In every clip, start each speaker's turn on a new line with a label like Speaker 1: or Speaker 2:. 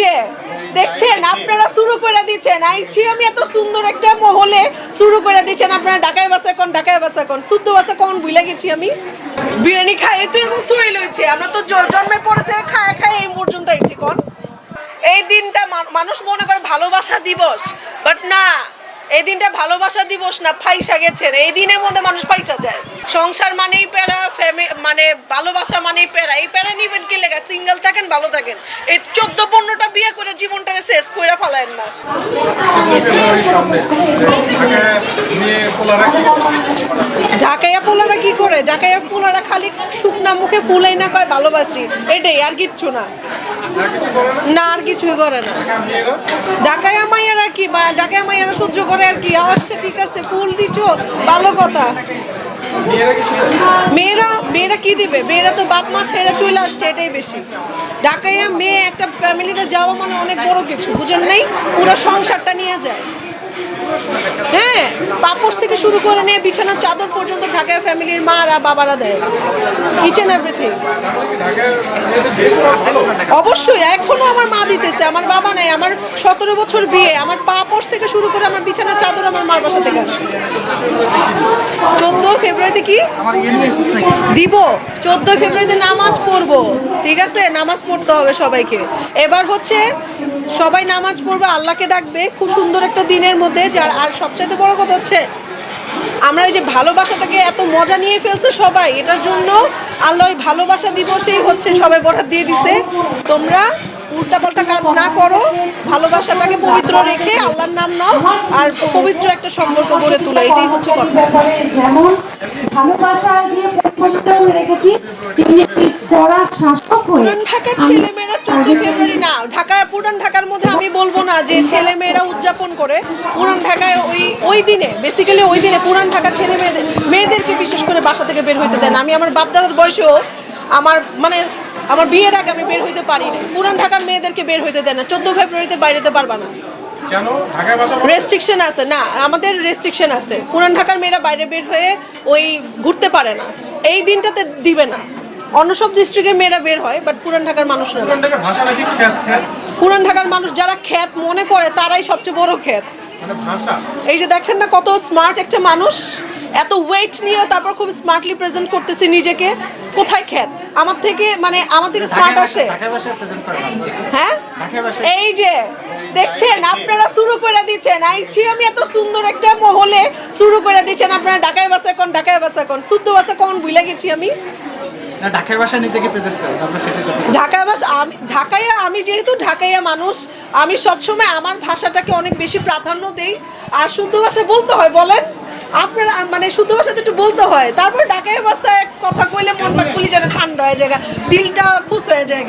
Speaker 1: যে, দেখছেন, আপনারা শুরু করে দিচ্ছেন। আইছি আমি এত সুন্দর একটা মহলে শুরু করে দিচ্ছেন। আপনারা ঢাকায় বাসা কোন, ঢাকায় বাসা কোন, শুদ্ধ বাসা কোন ভুলে গেছি আমি। বিরিয়ানি খাই তো এরকম শুয়ে লইছে। আমরা তো জন্মের পরে থেকে খায় খায়, এই পর্যন্ত আইছি কোন। এই দিনটা মানুষ মনে করে ভালোবাসা দিবস বাট না। এই দিনটা ভালোবাসা দিবস না ফাইসা গেছেন। এই দিনের মধ্যে মানুষ ফাইসা যায়। সংসার মানেই প্যারা ফ্যামি মানে ভালোবাসা মানেই প্যারা। এই প্যারা নিবেন কি লেখা সিঙ্গেল থাকেন, ভালো থাকেন। এই চোদ্দ পনেরোটা বিয়ে করে জীবনটা শেষ করে ফেলায়েন না। ঢাকাইয়া পোলারা কি করে? ঢাকাইয়া পোলারা খালি শুকনা মুখে ফুলাই না কয়, ভালোবাসি। এটাই আর কিচ্ছু না।
Speaker 2: না,
Speaker 1: আর কিছুই করে না। ডাকায়া মাইয়ারা কি ঢাকাইয়া মাইয়ারা সহ্য করে আর কি? আচ্ছা ঠিক আছে, ফুল দিছো, ভালো কথা।
Speaker 2: মেয়েরা
Speaker 1: মেয়েরা কি দিবে? মেয়েরা তো বাপ মা ছেড়ে চলে আসছে, এটাই বেশি। ঢাকায় মেয়ে একটা ফ্যামিলিতে যাওয়া মানে অনেক বড় কিছু, বুঝেন নেই? পুরো সংসারটা নিয়ে যায়। হ্যাঁ পাপোশ থেকে শুরু করে নিয়ে বিছানার চাদর পর্যন্ত ঢাকায় ফ্যামিলির মারা বাবারা দেয়। ইচ অ্যান্ড এভরিথিং অবশ্যই এখনও আমার মা দিতেছে। আমার বাবা নাই আমার সতেরো বছর বিয়ে। আমার পাপোশ থেকে শুরু করে আমার বিছানার চাদর আমার মার বাসা থেকে আসে। চোদ্দ ফেব্রুয়ারিতে কি?
Speaker 3: ইয়ে
Speaker 1: দিব। চোদ্দই ফেব্রুয়ারিতে নামাজ পড়ব। ঠিক আছে? নামাজ পড়তে হবে সবাইকে। এবার হচ্ছে সবাই নামাজ পড়বে, আল্লাহকে ডাকবে। খুব সুন্দর একটা দিনের মধ্যে, যার আর সবচাইতে বড় কথা হচ্ছে, আমরা এই যে ভালোবাসাটাকে এত মজা নিয়ে ফেলছে সবাই, এটার জন্য আল্লাহ ওই ভালোবাসা দিবসেই হচ্ছে সবাই বরাদ দিয়ে দিছে। তোমরা উল্টাপাল্টা কাজ না করো, ভালোবাসাটাকে পবিত্র রেখে আল্লাহর নাম নাও আর পবিত্র একটা সম্পর্ক গড়ে তোলো, এটাই হচ্ছে কথা।
Speaker 4: যেমন ভালোবাসা দিয়ে রেখেছি শাসক হয়ে
Speaker 1: ঢাকার
Speaker 4: আমি
Speaker 1: ছেলে মেয়েরা ফেব্রুয়ারি না ঢাকা পুরান ঢাকার মধ্যে আমি বলব না যে ছেলে উদযাপন করে। পুরান ঢাকায় ওই ওই দিনে বেসিক্যালি ওই দিনে পুরান ঢাকার ছেলে মেয়েদের মেয়েদেরকে বিশেষ করে বাসা থেকে বের হইতে দেন আমি আমার বাপ দাদার বয়সেও আমার মানে আমার বিয়ের আগে আমি বের হইতে পারি না পুরান ঢাকার মেয়েদেরকে বের হইতে দেন না। চোদ্দ ফেব্রুয়ারিতে বাইরেতে পারবা না।
Speaker 2: কেন? ঢাকায় বাসা
Speaker 1: রেস্ট্রিকশন আছে। না আমাদের রেস্ট্রিকশন আছে। পুরান ঢাকার মেয়েরা বাইরে বের হয়ে ওই ঘুরতে পারে না। এই দিনটাতে দিবে না। অন্য সব ডিস্ট্রিক্টের মেয়েরা বের হয় বাট পুরান ঢাকার মানুষ না।
Speaker 2: পুরান ঢাকার ভাষা নাকি খ্যাত খ্যাত?
Speaker 1: পুরান ঢাকার মানুষ যারা খ্যাত মনে করে তারাই সবচেয়ে বড় খ্যাত।
Speaker 2: মানে
Speaker 1: এই যে দেখেন না কত স্মার্ট একটা মানুষ এত ওয়েট নিয়ে তারপর খুব স্মার্টলি প্রেজেন্ট করতেছে নিজেকে কোথায় খ্যাত? আমার থেকে মানে আমার থেকে স্মার্ট আছে। হ্যাঁ? এই যে দেখছেন আপনারা শুরু করে দিচ্ছেন। আইছি আমি এত সুন্দর একটা মহলে শুরু করে দিচ্ছেন। আপনারা ঢাকায় বাসা কোন ঢাকায় বাসা কোন শুদ্ধ বাসা কোন ভুলে গেছি আমি।
Speaker 3: ঢাকায় ভাষায় নিজেকে প্রেজেন্ট করে আমরা সেটা
Speaker 1: ঢাকায় বাস আমি ঢাকায় আমি যেহেতু ঢাকাইয়া মানুষ আমি সবসময় আমার ভাষাটাকে অনেক বেশি প্রাধান্য দেই। আর শুদ্ধ ভাষা বলতে হয় বলেন? আপনারা মানে শুদ্ধ ভাষাতে একটু বলতে হয়। তারপর ঢাকায় ভাষায় কথা কইলে মনটা খুলি যেন ঠান্ডা হয়ে যায় দিলটা খুশ হয়ে যায়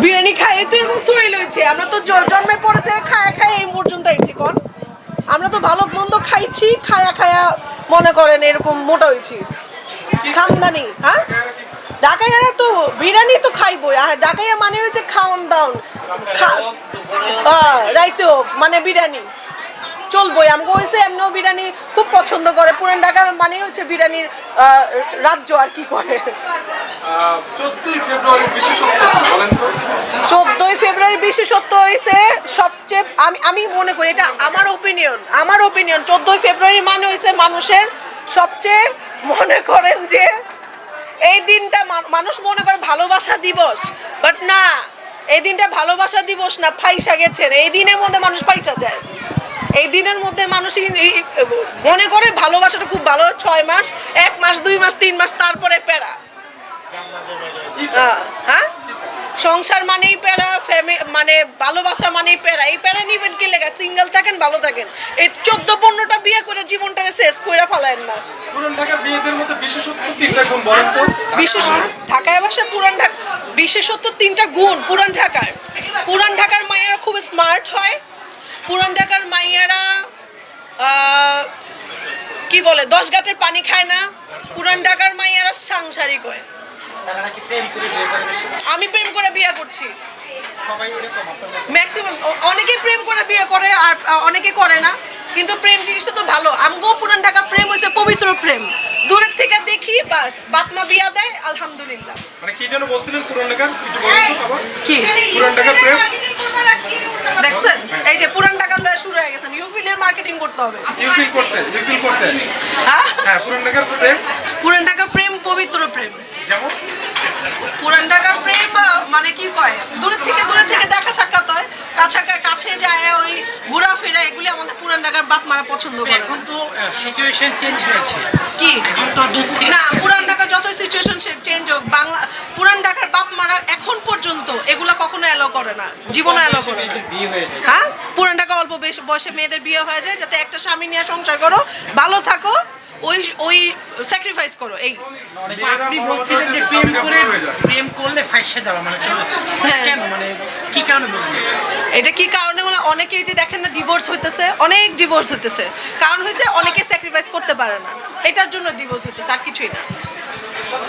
Speaker 3: বিরিয়ানি
Speaker 1: খাই এই তো এরকম শুরু লইছে। আমরা তো জন্মের পরে থেকে খায়া খায় এই পর্যন্ত আইছি কোন? আমরা তো ভালো মন্দ খাইছি খায়া খায়া মনে করেন এরকম মোটা হয়েছি খানদানি হ্যাঁ? ঢাকাইয়ারা তো বিরিয়ানি তো খাইবই আর ঢাকাইয়া মানে হচ্ছে খাওয়ান দাওন। আহ, রাইতেও মানে বিরিয়ানি। চলবই আমাকে হয়েছে এমনিও বিরিয়ানি খুব পছন্দ করে। পুরান ঢাকা মানে হচ্ছে বিরিয়ানির রাজ্য আর কি করে।
Speaker 2: চোদ্দই ফেব্রুয়ারি বিশেষত্ব
Speaker 1: হয়েছে সবচেয়ে আমি আমি মনে করি এটা আমার ওপিনিয়ন আমার ওপিনিয়ন চোদ্দই ফেব্রুয়ারি মানে হয়েছে মানুষের সবচেয়ে মনে করেন যে এই দিনটা মানুষ মনে করে ভালোবাসা দিবস বাট না এই দিনটা ভালোবাসা দিবস না ফাইসা গেছেন এই দিনের মধ্যে মানুষ ফাইসা যায়। এই দিনের মধ্যে মানুষ মনে করে ভালোবাসাটা খুব ভালো ছয় মাস এক মাস দুই মাস তিন মাস তারপরে প্যারা। হ্যাঁ? সংসার মানেই প্যারা ফ্যামি মানে ভালোবাসা মানেই প্যারা। এই প্যারা নিবেন কি লেখা সিঙ্গেল থাকেন ভালো থাকেন। এই চোদ্দ পনেরোটা বিয়ে করে জীবনটারে শেষ করে ফেলায়েন না।
Speaker 2: পুরান ঢাকার মেয়েদের মধ্যে বিশেষত্ব তিনটা গুণ বলেন তো?
Speaker 1: বিশেষ ঢাকায় বাসা পুরান ঢাকা বিশেষত তিনটা গুণ পুরান ঢাকায় পুরান ঢাকার মাইয়ারা খুব স্মার্ট হয়। পুরান ঢাকার মাইয়ারা কি বলে দশ ঘাটের পানি খায় না। পুরান ঢাকার মাইয়ারা সাংসারিক হয়। আমি প্রেম করে বিয়ে করছি। ম্যাক্সিমাম অনেকে প্রেম করে বিয়ে করে আর অনেকে করে না। কিন্তু প্রেম জিনিসটা তো ভালো। আমগো পুরান ঢাকা প্রেম হয়েছে পবিত্র প্রেম। দূরের থেকে দেখি বাস বাপ মা বিয়া দেয় আলহামদুলিল্লাহ।
Speaker 2: মানে কি যেন বলছিলেন পুরান ঢাকার? কিছু বলুন তো
Speaker 1: কি?
Speaker 2: পুরান ঢাকার প্রেম?
Speaker 1: দেখছেন? এই যে পুরান ঢাকার লয়ে শুরু হয়ে গেছেন ইউফিলের মার্কেটিং করতে হবে।
Speaker 2: ইউ ফিল করছেন ইউ ফিল করছেন
Speaker 1: হ্যাঁ?
Speaker 2: হ্যাঁ পুরান ঢাকার প্রেম।
Speaker 1: পুরান ঢাকার প্রেম পবিত্র প্রেম।
Speaker 2: যেমন?
Speaker 1: পুরান ঢাকার প্রেম মানে কি কয়? দূরের থেকে দূরের থেকে দেখা সাক্ষাৎ হয় কাছে কাছে যায় ওই ঘোরাফেরা এগুলি আমাদের পুরান ঢাকার বাপ মারা পছন্দ করে
Speaker 5: এখন তো সিচুয়েশন চেঞ্জ হয়েছে।
Speaker 1: কি?
Speaker 5: এখন তো
Speaker 1: না পুরান ঢাকার যত সিচুয়েশন চেঞ্জ হোক বাংলা পুরান ঢাকার বাপ মারা এখন পর্যন্ত এগুলা কখনো অ্যালো করে না। জীবনে অ্যালো করে
Speaker 3: হয়ে?
Speaker 1: পুরান ঢাকা অল্প বেশ- বয়সে মেয়েদের বিয়ে হয়ে যায় যাতে একটা স্বামী নিয়ে সংসার করো ভালো থাকো ওই ওই স্যাক্রিফাইস করো এই।
Speaker 5: আপনি বলছিলেন যে প্রেম করে প্রেম করলে ফাইসে দেওয়া মানে
Speaker 1: হ্যাঁ।
Speaker 5: কেন মানে কি কারণে
Speaker 1: এটা? কি কারণে হলো অনেকেই যে দেখেন না ডিভোর্স হইতেছে অনেক ডিভোর্স হইতেছে। কারণ হয়েছে অনেকে স্যাক্রিফাইস করতে পারে না। এটার জন্য ডিভোর্স হইতেছে আর কিছুই না।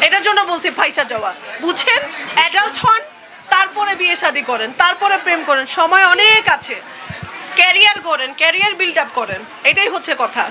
Speaker 1: এটার জন্য বলছি ফাইসা যাওয়া বুঝেন অ্যাডাল্ট হন তারপরে বিয়ে শাদী করেন তারপরে প্রেম করেন সময় অনেক আছে। ক্যারিয়ার করেন ক্যারিয়ার বিল্ড আপ করেন এটাই হচ্ছে কথা।